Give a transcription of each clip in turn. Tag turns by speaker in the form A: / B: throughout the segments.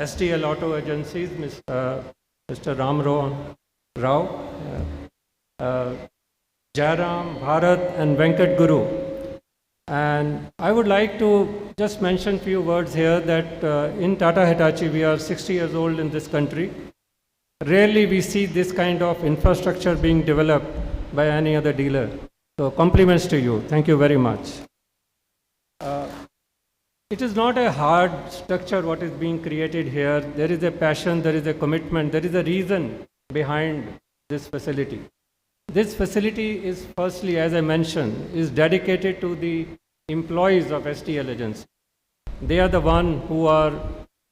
A: STL Auto Agencies, Mr. Mr. Ram Rao, uh, uh, Jairam, Bharat, and Venkat Guru. And I would like to just mention few words here that uh, in Tata Hitachi, we are 60 years old in this country. Rarely we see this kind of infrastructure being developed by any other dealer. So compliments to you. Thank you very much. It is not a hard structure what is being created here. There is a passion, there is a commitment, there is a reason behind this facility. This facility is firstly, as I mentioned, is dedicated to the employees of STL agency. They are the one who are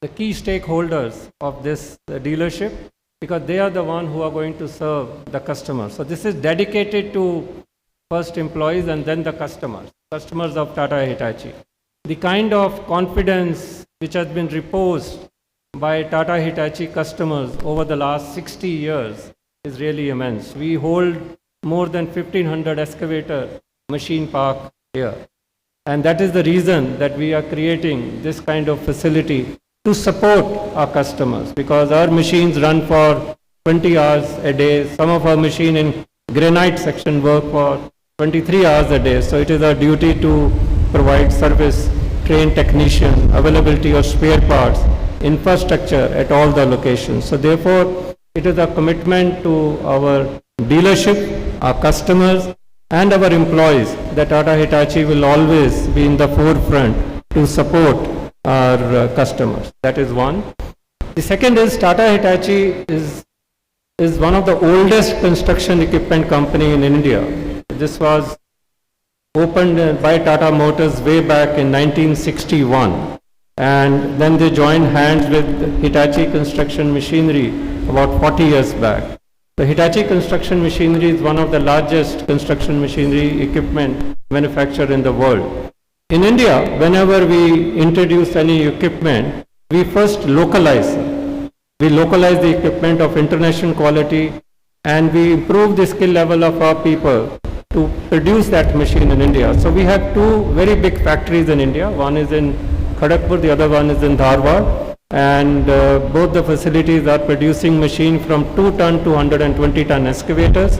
A: the key stakeholders of this dealership because they are the one who are going to serve the customers. So this is dedicated to first employees and then the customers, customers of Tata Hitachi. The kind of confidence which has been reposed by Tata Hitachi customers over the last 60 years is really immense. We hold more than 1500 excavator machine park here. And that is the reason that we are creating this kind of facility to support our customers because our machines run for 20 hours a day. Some of our machine in granite section work for 23 hours a day. So it is our duty to provide service, train technician, availability of spare parts, infrastructure at all the locations. So therefore, it is a commitment to our dealership, our customers, and our employees that Tata Hitachi will always be in the forefront to support our uh, customers. That is one. The second is Tata Hitachi is, is one of the oldest construction equipment company in India. This was opened by Tata Motors way back in 1961. And then they joined hands with Hitachi Construction Machinery about 40 years back. The Hitachi Construction Machinery is one of the largest construction machinery equipment manufacturer in the world. In India, whenever we introduce any equipment, we first localize. We localize the equipment of international quality and we improve the skill level of our people to produce that machine in India. So we have two very big factories in India. One is in Kharagpur, the other one is in Dharwad. And uh, both the facilities are producing machine from 2 ton to 120 ton excavators,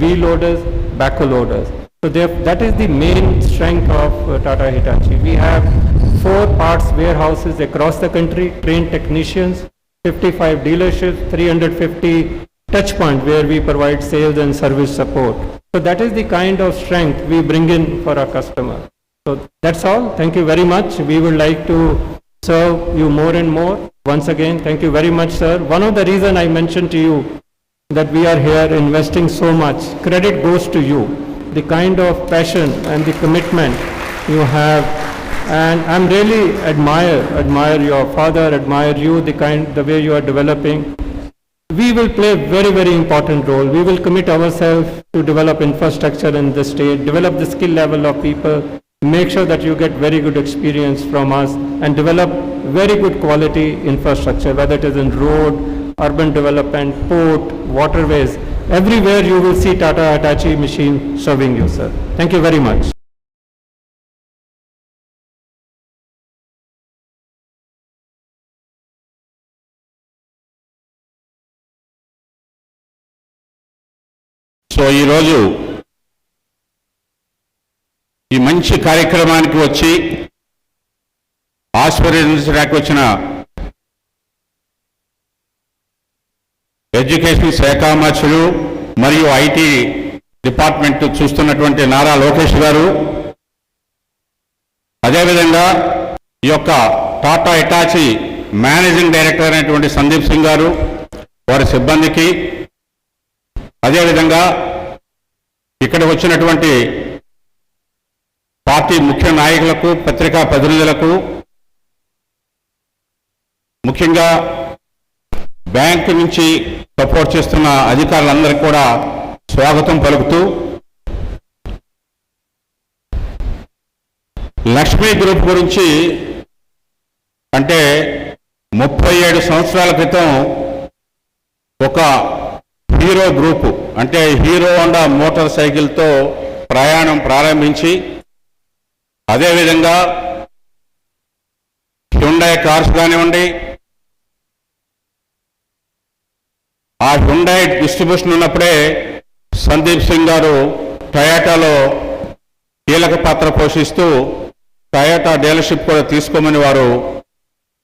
A: wheel loaders, backhoe loaders. So that is the main strength of uh, Tata Hitachi. We have four parts warehouses across the country, trained technicians, 55 dealerships, 350 touch point where we provide sales and service support. So that is the kind of strength we bring in for our customer. So that's all. Thank you very much. We would like to serve you more and more. Once again, thank you very much, sir. One of the reason I mentioned to you that we are here investing so much, credit goes to you. The kind of passion and the commitment you have. And I'm really admire, admire your father, admire you, the kind, the way you are developing we will play a very, very important role. We will commit ourselves to develop infrastructure in the state, develop the skill level of people, make sure that you get very good experience from us, and develop very good quality infrastructure, whether it is in road, urban development, port, waterways. Everywhere you will see Tata Hitachi machine serving you, sir. Thank you very much.
B: So ఈరోజు ఈ మంచి కార్యక్రమానికి వచ్చి ఆస్వాదించడానికి వచ్చిన education శాఖ మంత్రులు మరియు ఐటీ డిపార్ట్మెంట్ చూస్తున్నటువంటి నారా లోకేష్ గారు. అదేవిధంగా ఈ యొక్క టాటా ఇటాచి మేనేజింగ్ డైరెక్టర్ అయినటువంటి సందీప్ సింగ్ గారు వారి సిబ్బందికి అదేవిధంగా ఇక్కడ వచ్చినటువంటి పార్టీ ముఖ్య నాయకులకు పత్రికా ప్రతినిధులకు ముఖ్యంగా బ్యాంకు నుంచి సపోర్ట్ చేస్తున్న అధికారులందరికీ కూడా స్వాగతం పలుకుతూ లక్ష్మీ గ్రూప్ గురించి అంటే ముప్పై ఏడు సంవత్సరాల క్రితం ఒక హీరో గ్రూపు అంటే హీరో హోండా మోటార్ సైకిల్తో ప్రయాణం ప్రారంభించి అదేవిధంగా హ్యుండాయ్ కార్స్ కానివ్వండి ఆ హుండై డిస్ట్రిబ్యూషన్ ఉన్నప్పుడే సందీప్ సింగ్ గారు టయాటాలో కీలక పాత్ర పోషిస్తూ టయోటా డీలర్షిప్ కూడా తీసుకోమని వారు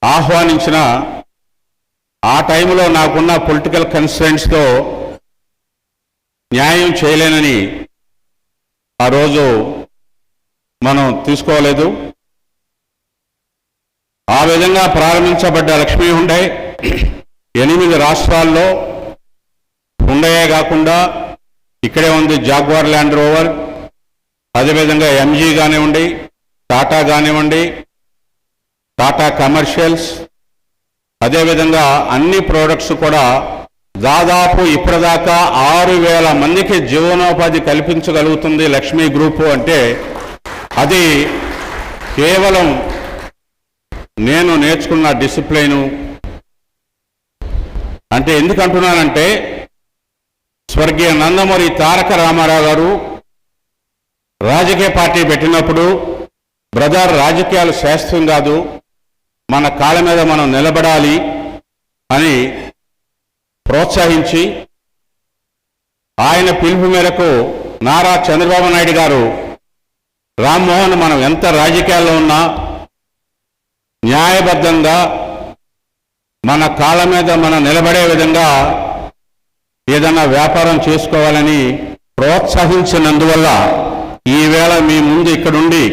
B: ఆహ్వానించిన ఆ టైంలో నాకున్న పొలిటికల్ కన్స్టెంట్స్తో న్యాయం చేయలేనని ఆ రోజు మనం తీసుకోలేదు. ఆ విధంగా ప్రారంభించబడ్డ లక్ష్మీ హుండై ఎనిమిది రాష్ట్రాల్లో హుండయే కాకుండా ఇక్కడే ఉంది జాగ్వార్ ల్యాండ్ రోవర్ అదేవిధంగా ఎంజీ కానివ్వండి టాటా కానివ్వండి టాటా కమర్షియల్స్ అదేవిధంగా అన్ని ప్రోడక్ట్స్ కూడా దాదాపు ఇప్పటిదాకా ఆరు వేల మందికి జీవనోపాధి కల్పించగలుగుతుంది లక్ష్మీ గ్రూపు అంటే అది కేవలం నేను నేర్చుకున్న డిసిప్లైను. అంటే ఎందుకు అంటున్నానంటే స్వర్గీయ నందమూరి తారక రామారావు గారు రాజకీయ పార్టీ పెట్టినప్పుడు బ్రదర్ రాజకీయాలు శాస్త్రం కాదు మన కాళ్ళ మీద మనం నిలబడాలి అని ప్రోత్సహించి ఆయన పిలుపు మేరకు నారా చంద్రబాబు నాయుడు గారు రామ్మోహన్ మనం ఎంత రాజకీయాల్లో ఉన్నా న్యాయబద్ధంగా మన కాళ్ళ మీద మనం నిలబడే విధంగా ఏదన్నా వ్యాపారం చేసుకోవాలని ప్రోత్సహించినందువల్ల ఈవేళ మీ ముందు ఇక్కడుండి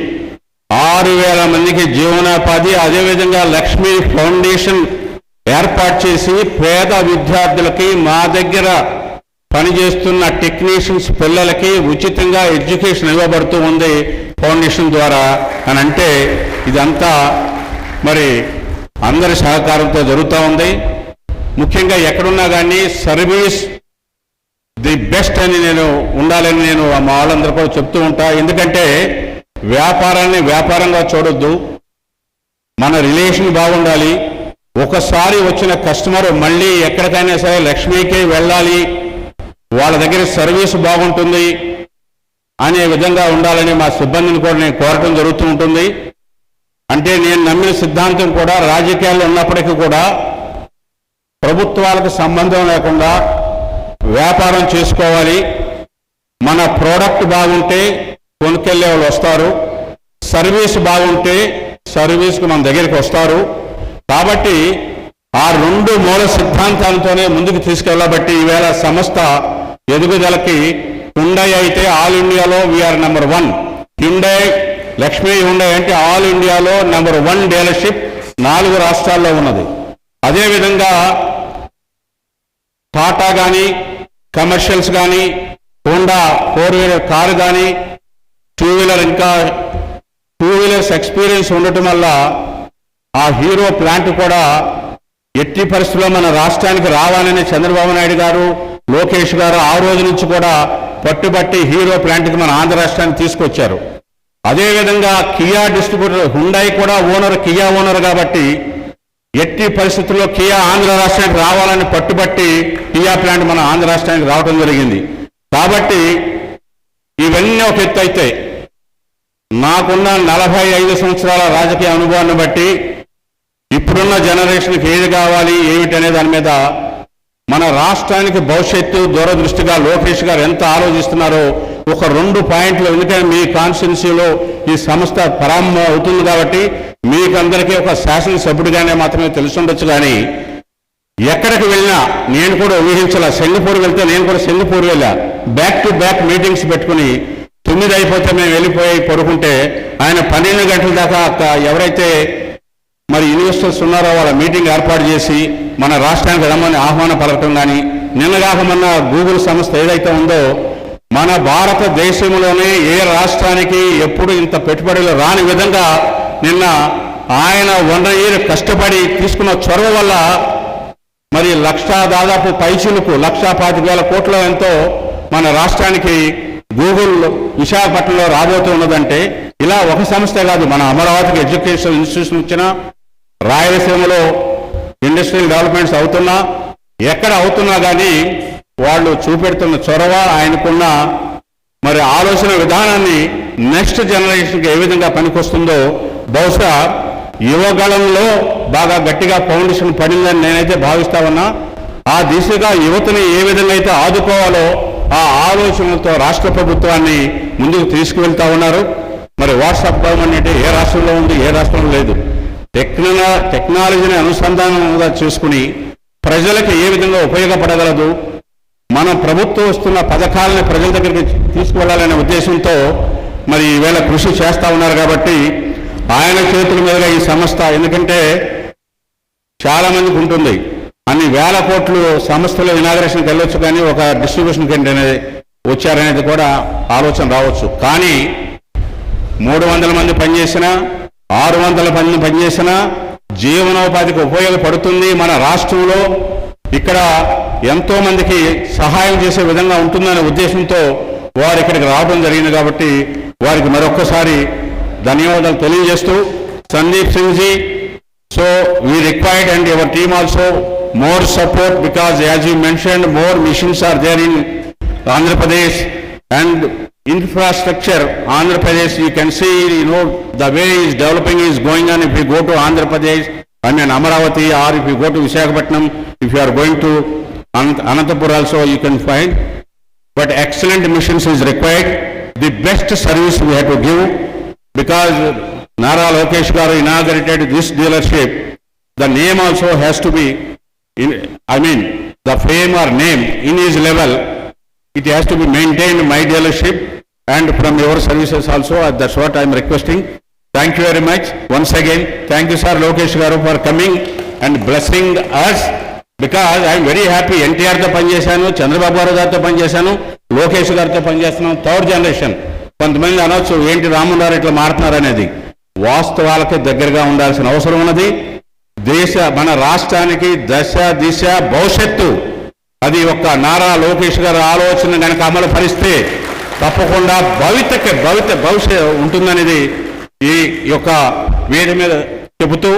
B: ఆరు వేల మందికి జీవనోపాధి అదేవిధంగా లక్ష్మీ ఫౌండేషన్ ఏర్పాటు చేసి పేద విద్యార్థులకి మా దగ్గర పనిచేస్తున్న టెక్నీషియన్స్ పిల్లలకి ఉచితంగా ఎడ్యుకేషన్ ఇవ్వబడుతూ ఉంది ఫౌండేషన్ ద్వారా. అని అంటే ఇదంతా మరి అందరి సహకారంతో జరుగుతూ ఉంది. ముఖ్యంగా ఎక్కడున్నా కానీ సర్వీస్ ది బెస్ట్ అని నేను ఉండాలని నేను మా వాళ్ళందరూ కూడా చెప్తూ ఉంటా. ఎందుకంటే వ్యాపారాన్ని వ్యాపారంగా చూడొద్దు. మన రిలేషన్ బాగుండాలి. ఒకసారి వచ్చిన కస్టమర్ మళ్ళీ ఎక్కడికైనా సరే లక్ష్మీకే వెళ్ళాలి వాళ్ళ దగ్గర సర్వీస్ బాగుంటుంది అనే విధంగా ఉండాలని మా సిబ్బందిని కూడా నేను కోరటం జరుగుతూ ఉంటుంది. అంటే నేను నమ్మిన సిద్ధాంతం కూడా రాజకీయాల్లో ఉన్నప్పటికీ కూడా ప్రభుత్వాలకు సంబంధం లేకుండా వ్యాపారం చేసుకోవాలి. మన ప్రోడక్ట్ బాగుంటే కొనుక్కెళ్ళే వాళ్ళు వస్తారు. సర్వీస్ బాగుంటే సర్వీస్కి మన దగ్గరికి వస్తారు. కాబట్టి ఆ రెండు మూల సిద్ధాంతాలతోనే ముందుకు తీసుకెళ్ళబట్టి ఈవేళ సంస్థ ఎదుగుదలకి హుండై అయితే ఆల్ ఇండియాలో we are number one Hyundai Lakshmi Hyundai అంటే ఆల్ ఇండియాలో నెంబర్ వన్ డీలర్షిప్ నాలుగు రాష్ట్రాల్లో ఉన్నది. అదేవిధంగా టాటా కానీ కమర్షియల్స్ కానీ హోండా ఫోర్ వీలర్ కారు కానీ టూ వీలర్ ఇంకా టూ వీలర్స్ ఎక్స్పీరియన్స్ ఉండటం వల్ల ఆ హీరో ప్లాంట్ కూడా ఎట్టి పరిస్థితుల్లో మన రాష్ట్రానికి రావాలని చంద్రబాబు నాయుడు గారు లోకేష్ గారు ఆ రోజు నుంచి కూడా పట్టుబట్టి హీరో ప్లాంట్కి మన ఆంధ్ర రాష్ట్రానికి తీసుకొచ్చారు. అదేవిధంగా కియా డిస్ట్రిబ్యూటర్ హుండాయి కూడా ఓనర్ కియా ఓనర్ కాబట్టి ఎట్టి పరిస్థితుల్లో కియా ఆంధ్ర రాష్ట్రానికి రావాలని పట్టుబట్టి కియా ప్లాంట్ మన ఆంధ్ర రాష్ట్రానికి రావడం జరిగింది. కాబట్టి ఇవన్నీ ఒక ఎత్తు అయితే నాకున్న నలభై ఐదు సంవత్సరాల రాజకీయ అనుభవాన్ని బట్టి ఇప్పుడున్న జనరేషన్కి ఏది కావాలి ఏమిటి అనే దాని మీద మన రాష్ట్రానికి భవిష్యత్తు దూరదృష్టిగా లోకేష్ గారు ఎంత ఆలోచిస్తున్నారో ఒక రెండు పాయింట్లు. ఎందుకంటే మీ కాన్స్టిట్యున్సీలో ఈ సంస్థ ప్రారంభం అవుతుంది కాబట్టి మీకందరికీ ఒక శాసనసభ్యుడిగానే మాత్రమే తెలుసుండొచ్చు కానీ ఎక్కడికి వెళ్ళినా నేను కూడా ఊహించాల. సింగపూర్ వెళ్తే నేను కూడా సింగపూర్ వెళ్ళా. బ్యాక్ టు బ్యాక్ మీటింగ్స్ పెట్టుకుని తొమ్మిది అయిపోతే మేము వెళ్ళిపోయి పడుకుంటే ఆయన పన్నెండు గంటల దాకా ఎవరైతే మరి ఇన్వెస్టర్స్ ఉన్నారో వాళ్ళ మీటింగ్ ఏర్పాటు చేసి మన రాష్ట్రానికి రమ్మని ఆహ్వాన పలకటం కానీ నిన్నగాక మొన్న గూగుల్ సంస్థ ఏదైతే ఉందో మన భారతదేశంలోనే ఏ రాష్ట్రానికి ఎప్పుడు ఇంత పెట్టుబడులు రాని విధంగా నిన్న ఆయన వన్ ఇయర్ కష్టపడి తీసుకున్న చొరవ వల్ల మరి లక్ష దాదాపు పైచులకు లక్ష పాతిక వేల కోట్ల ఎంతో మన రాష్ట్రానికి గూగుల్ విశాఖపట్నంలో రాబోతూ ఉన్నదంటే ఇలా ఒక సంస్థ కాదు మన అమరావతికి ఎడ్యుకేషన్ ఇన్స్టిట్యూషన్ ఇచ్చినా రాయలసీమలో ఇండస్ట్రియల్ డెవలప్మెంట్స్ అవుతున్నా ఎక్కడ అవుతున్నా కానీ వాళ్ళు చూపెడుతున్న చొరవ ఆయనకున్న మరి ఆలోచన విధానాన్ని నెక్స్ట్ జనరేషన్కి ఏ విధంగా పనికొస్తుందో బహుశా యువగళంలో బాగా గట్టిగా ఫౌండేషన్ పడిందని నేనైతే భావిస్తా ఉన్నా. ఆ దిశగా యువతని ఏ విధంగా అయితే ఆదుకోవాలో ఆ ఆలోచనలతో రాష్ట్ర ప్రభుత్వాన్ని ముందుకు తీసుకువెళ్తా ఉన్నారు. మరి వాట్సాప్ గవర్నమెంట్ అంటే ఏ రాష్ట్రంలో ఉంది ఏ రాష్ట్రంలో లేదు. టెక్న టెక్నాలజీని అనుసంధానంగా చేసుకుని ప్రజలకు ఏ విధంగా ఉపయోగపడగలదు మన ప్రభుత్వం వస్తున్న పథకాలని ప్రజల దగ్గరికి తీసుకువెళ్ళాలనే ఉద్దేశంతో మరి ఈవేళ కృషి చేస్తూ ఉన్నారు కాబట్టి ఆయన చేతుల మీదుగా ఈ సంస్థ ఎందుకంటే చాలా మందికి ఉంటుంది. అన్ని వేల కోట్లు సంస్థలు ఇనాగ్రేషన్కి వెళ్ళొచ్చు కానీ ఒక డిస్ట్రిబ్యూషన్ కింద అనేది వచ్చారనేది కూడా ఆలోచన రావచ్చు. కానీ మూడు వందల మంది పనిచేసినా ఆరు వందల పనులు పనిచేసిన జీవనోపాధికి ఉపయోగపడుతుంది మన రాష్ట్రంలో. ఇక్కడ ఎంతో మందికి సహాయం చేసే విధంగా ఉంటుందనే ఉద్దేశంతో వారు ఇక్కడికి రావడం జరిగింది కాబట్టి వారికి మరొక్కసారి ధన్యవాదాలు తెలియజేస్తూ Sandeep Singh ji we required and and team also more support support as as mention more missions are are there in Andhra infrastructure, Andhra Pradesh, you can see, you know, the way is developing is going on if you go to Andhra Pradesh, I mean Amaravati or if you go to Visakhapatnam, if you are going to Anantapur also, you can find. But excellent missions is required. The best service we have to give because Nara Lokesh inaugurated this dealership. The name also has to be, in, I mean, the fame or name in his level, it has to be maintained my dealership and from your services also, uh, that's what requesting thank requesting. Thank you very much. Once again, thank you, sir Lokesh Garu for coming and blessing us. Because I'm very happy ఎన్టీఆర్తో పనిచేశాను చంద్రబాబు గారు గారితో పనిచేశాను లోకేష్ గారితో పనిచేస్తున్నాను third generation కొంతమంది అనొచ్చు ఏంటి రామున్నారు ఇట్లా మారుతున్నారు అనేది వాస్తవాలకి దగ్గరగా ఉండాల్సిన అవసరం ఉన్నది దేశ మన రాష్ట్రానికి దశ దిశ భవిష్యత్తు అది ఒక నారా లోకేష్ గారి ఆలోచన కనుక అమలు పరిస్తే తప్పకుండా భవితకి భవిత భవిష్యత్ ఉంటుందనేది ఈ యొక్క వేడి మీద చెబుతూ